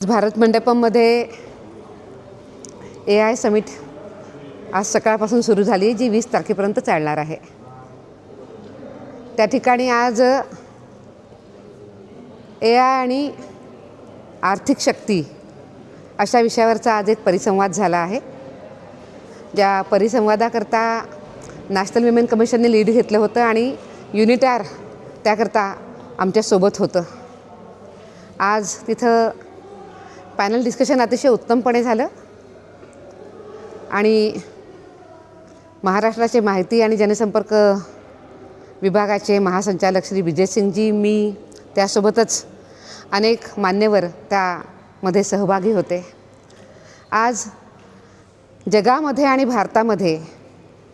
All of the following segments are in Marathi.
भारत मंडपममध्ये ए आय समिट आज सकाळपासून सुरू झाली जी वीस तारखेपर्यंत चालणार आहे. त्या ठिकाणी आज ए आय आणि आर्थिक शक्ती अशा विषयावरचा आज एक परिसंवाद झाला आहे. ज्या परिसंवादाकरता नॅशनल विमेन कमिशनने लीड घेतलं होतं आणि युनिटार त्याकरता आमच्यासोबत होतं. आज तिथं पॅनल डिस्कशन अतिशय उत्तमपणे झालं. आणि महाराष्ट्राचे माहिती आणि जनसंपर्क विभागाचे महासंचालक श्री विजय सिंगजी मी त्यासोबतच अनेक मान्यवर त्यामध्ये सहभागी होते. आज जगामध्ये आणि भारतामध्ये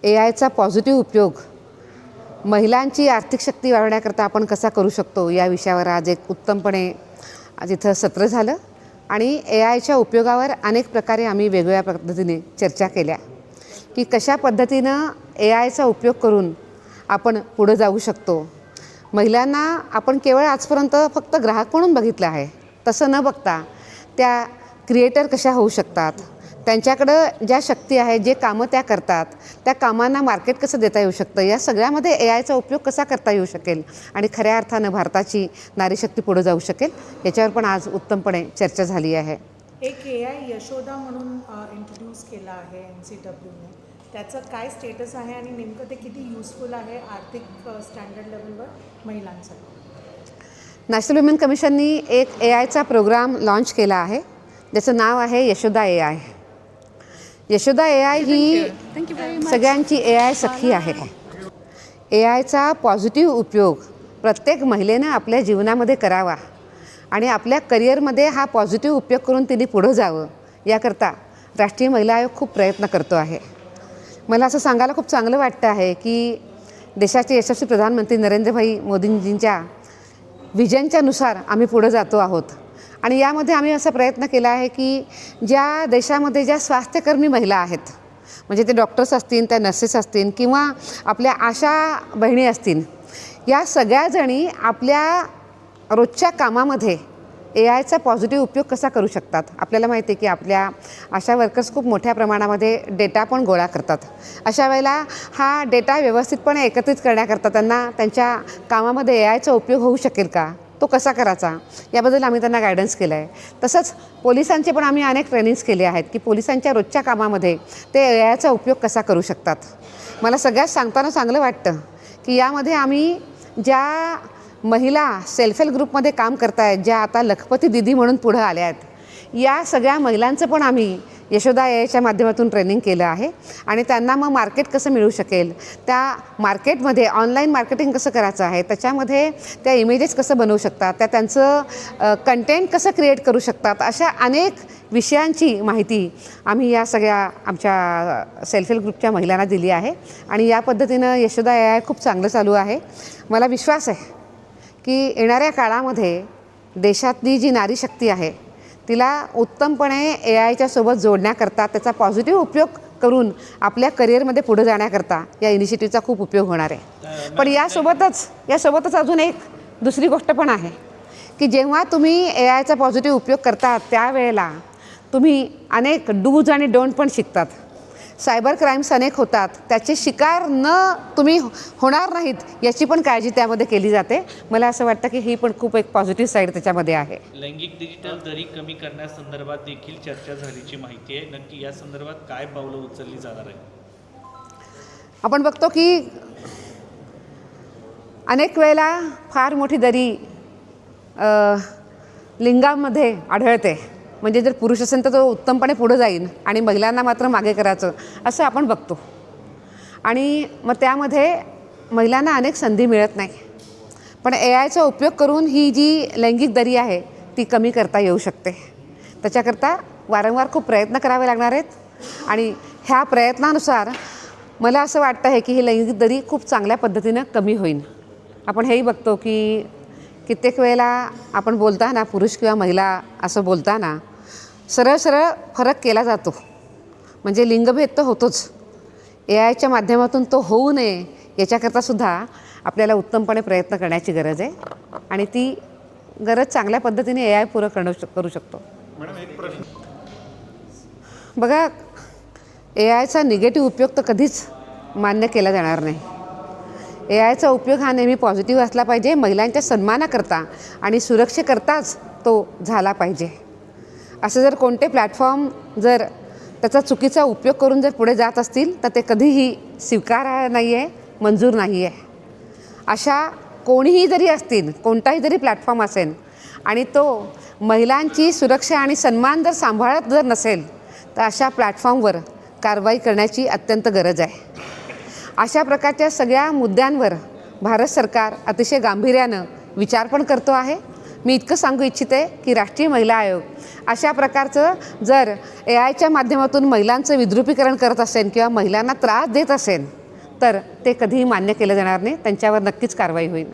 ए आयचा पॉझिटिव्ह उपयोग महिलांची आर्थिक शक्ती वाढवण्याकरता आपण कसा करू शकतो या विषयावर आज एक उत्तमपणे आज इथं सत्र झालं. आणि ए आयच्या उपयोगावर अनेक प्रकारे आम्ही वेगवेगळ्या पद्धतीने चर्चा केल्या की कशा पद्धतीनं ए आयचा उपयोग करून आपण पुढं जाऊ शकतो. महिलांना आपण केवळ आजपर्यंत फक्त ग्राहक म्हणून बघितलं आहे तसं न बघता त्या क्रिएटर कशा होऊ शकतात त्यांच्याकडं ज्या शक्ती आहे जे कामं त्या करतात त्या कामांना मार्केट कसं देता येऊ शकतं? या सगळ्यामध्ये ए आयचा उपयोग कसा करता येऊ शकेल? आणि खऱ्या अर्थानं भारताची नारीशक्ती पुढं जाऊ शकेल? याच्यावर पण आज उत्तमपणे चर्चा झाली आहे. एक ए आय यशोदा म्हणून इंट्रोड्यूस केला आहे एन सी डब्ल्यूने त्याचं काय स्टेटस आहे आणि नेमकं ते किती युजफुल आहे आर्थिक स्टँडर्ड लेवलवर महिलांसाठी? नॅशनल विमेन कमिशननी एक ए आयचा प्रोग्राम लॉन्च केला आहे. ज्याचं नाव आहे Yashoda A I Yashoda A I ही सगळ्यांची ए आय सखी आहे. ए आयचा पॉझिटिव्ह उपयोग प्रत्येक महिलेनं आपल्या जीवनामध्ये करावा आणि आपल्या करिअरमध्ये हा पॉझिटिव्ह उपयोग करून तिने पुढं जावं याकरता राष्ट्रीय महिला आयोग खूप प्रयत्न करतो आहे. मला असं सांगायला खूप चांगलं वाटतं आहे की देशाचे यशस्वी प्रधानमंत्री नरेंद्रभाई मोदींजींच्या विजनच्यानुसार आम्ही पुढं जातो आहोत. आणि यामध्ये आम्ही असा प्रयत्न केला आहे की ज्या देशामध्ये ज्या स्वास्थ्यकर्मी महिला आहेत म्हणजे ते डॉक्टर्स असतील त्या नर्सेस असतील किंवा आपल्या आशा बहिणी असतील या सगळ्याजणी आपल्या रोजच्या कामामध्ये ए आयचा पॉझिटिव्ह उपयोग कसा करू शकतात? आपल्याला माहिती आहे की आपल्या आशा वर्कर्स खूप मोठ्या प्रमाणामध्ये डेटा पण गोळा करतात. अशा वेळेला हा डेटा व्यवस्थितपणे एकत्रित करण्याकरता त्यांना त्यांच्या कामामध्ये ए आयचा उपयोग होऊ शकेल का? तो कसा करायचा? याबद्दल आम्ही त्यांना गायडन्स केलं आहे तसंच पोलिसांचे पण आम्ही अनेक ट्रेनिंग्स केले आहेत की पोलिसांच्या रोजच्या कामामध्ये ते ए आयचा उपयोग कसा करू शकतात? मला सगळ्यात सांगताना चांगलं वाटतं की यामध्ये आम्ही ज्या महिला सेल्फ हेल्प ग्रुपमध्ये काम करत आहेत ज्या आता लखपती दिदी म्हणून पुढं आल्या आहेत या सगळ्या महिलांचं पण आम्ही यशोदा याच्या माध्यमातून ट्रेनिंग केलं आहे. आणि त्यांना मग मार्केट कसं मिळू शकेल? त्या मार्केटमध्ये ऑनलाईन मार्केटिंग कसं करायचं आहे? त्याच्यामध्ये त्या इमेजेस कसं बनवू शकतात? त्या त्यांचं कंटेंट कसं क्रिएट करू शकतात? अशा अनेक विषयांची माहिती आम्ही या सगळ्या आमच्या सेल्फ हेल्प ग्रुपच्या महिलांना दिली आहे. आणि या पद्धतीनं यशोदा ए आय खूप चांगलं चालू आहे. मला विश्वास आहे की येणाऱ्या काळामध्ये देशातली जी नारी शक्ती आहे तिला उत्तमपणे ए आयच्या सोबत जोडण्याकरता त्याचा पॉझिटिव्ह उपयोग करून आपल्या करिअरमध्ये पुढे जाण्याकरता या इनिशिएटिव्हचा खूप उपयोग होणार आहे. पण यासोबतच यासोबतच अजून एक दुसरी गोष्ट पण आहे की जेव्हा तुम्ही ए आयचा पॉझिटिव्ह उपयोग करता त्यावेळेला तुम्ही अनेक डूज आणि डोंट पण शिकतात. सायबर क्राईम्स अनेक होतात. त्याचे शिकार न तुम्ही होणार नाहीत याची पण काळजी त्यामध्ये केली जाते. मला असं वाटतं की ही पण खूप एक पॉझिटिव्ह साईड त्याच्यामध्ये आहे. लैंगिक डिजिटल दरी कमी करण्यासंदर्भात देखील चर्चा झाल्याची माहिती आहे. नक्की या संदर्भात काय पावलं उचलली जाणार आहे आपण बघतो की अनेक वेळेला फार मोठी दरी लिंगामध्ये आढळते. म्हणजे जर पुरुष असेल तर तो उत्तमपणे पुढं जाईल आणि महिलांना मात्र मागे करायचं असं आपण बघतो. आणि मग त्यामध्ये महिलांना अनेक संधी मिळत नाही. पण ए आयचा उपयोग करून ही जी लैंगिक दरी आहे ती कमी करता येऊ शकते. त्याच्याकरता वारंवार खूप प्रयत्न करावे लागणार आहेत. आणि ह्या प्रयत्नानुसार मला असं वाटतं आहे की ही लैंगिक दरी खूप चांगल्या पद्धतीनं कमी होईल. आपण हेही बघतो की कित्येक वेळेला आपण बोलताना पुरुष किंवा महिला असं बोलताना सरळ सरळ फरक केला जातो. म्हणजे लिंगभेद तर होतोच. ए आयच्या माध्यमातून तो होऊ नये याच्याकरता सुद्धा आपल्याला उत्तमपणे प्रयत्न करण्याची गरज आहे आणि ती गरज चांगल्या पद्धतीने ए आय पुरं करणं करू शकतो. बघा ए आयचा निगेटिव्ह उपयोग तर कधीच मान्य केला जाणार नाही. ए आयचा उपयोग हा नेहमी पॉझिटिव्ह असला पाहिजे महिलांच्या सन्मानाकरता आणि सुरक्षेकरताच तो झाला पाहिजे. असे जर कोणते प्लॅटफॉर्म जर त्याचा चुकीचा उपयोग करून जर पुढे जात असतील तर ते कधीही स्वीकार नाही आहे मंजूर नाही आहे अशा कोणीही जरी असतील कोणताही जरी प्लॅटफॉर्म असेल आणि तो महिलांची सुरक्षा आणि सन्मान जर सांभाळत जर नसेल तर अशा प्लॅटफॉर्मवर कारवाई करण्याची अत्यंत गरज आहे. अशा प्रकारच्या सगळ्या मुद्द्यांवर भारत सरकार अतिशय गांभीर्यानं विचार पण करतो आहे. मी इतकं सांगू इच्छिते की राष्ट्रीय महिला आयोग अशा प्रकारचं जर ए आयच्या माध्यमातून महिलांचं विद्रुपीकरण करत असेल किंवा महिलांना त्रास देत असेल तर ते कधीही मान्य केलं जाणार नाही. त्यांच्यावर नक्कीच कारवाई होईल.